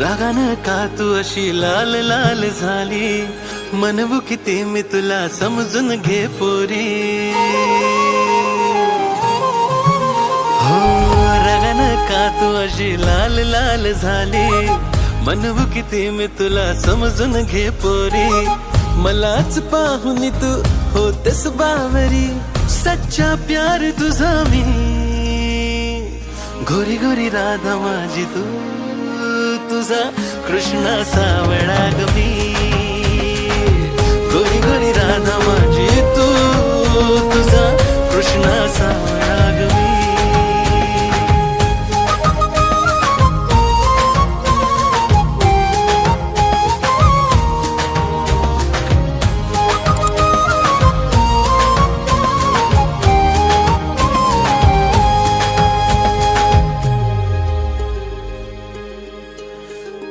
रागानं का तू अशी लाल लाल झाली? मनवू किती मी तुला समजून घे पोरी. हो रगान का तू अशी लाल लाल झाली? मनवू किती मी तुला समजून घे पोरी. मलाच पाहून तू होतेस बावरी. सच्चा प्यार तुझा मी. गोरी गोरी राधा माझी तू. तुझा कृष्णा सावळा मी.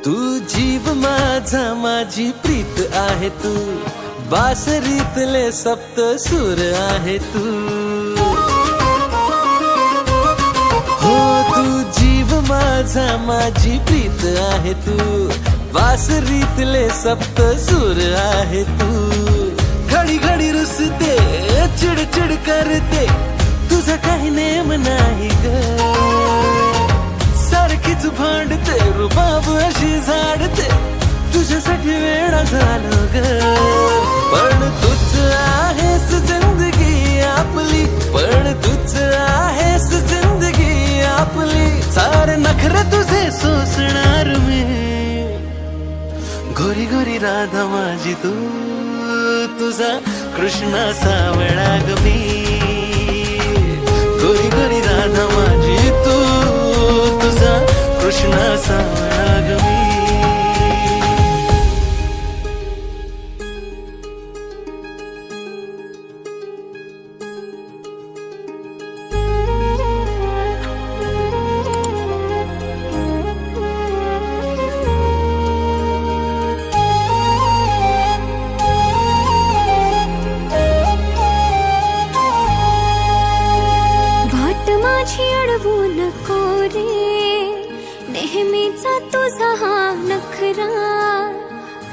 तू जीव माझा माझी प्रीत आहे तू. बासरीतले सप्त सूर आहे तू. हो तू जीव माझा माझी प्रीत आहे तू. बासरीतले सप्त सूर आहे तू. घडी घडी रुसते चिडचिड करते. तुझा काही नेम नाही भांडते रुबाब अशी झाडते. तुझ्यासाठी वेळा झालो ग. पण तूच आहेस जिंदगी आपली. पण तूच आहेस जिंदगी आपली. सारे नखरे तुझे सोसणार मी. गोरी गोरी राधा माझी तू. तुझा कृष्णा सावळा ग मी. माझी अडवू नको रे नेहमीचा तुझा हा नखरा.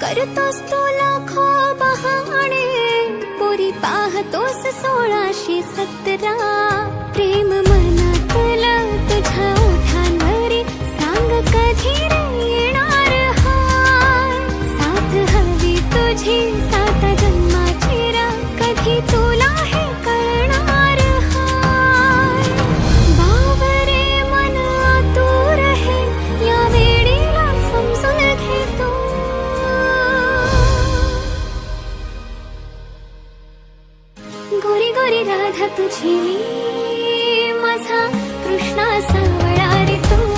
करतोस तू लाखो बहाणे. पुरी पाहतोस सोळाशे सतरा. गोरी राधा तुझी माझा कृष्णा सावळा रे तू.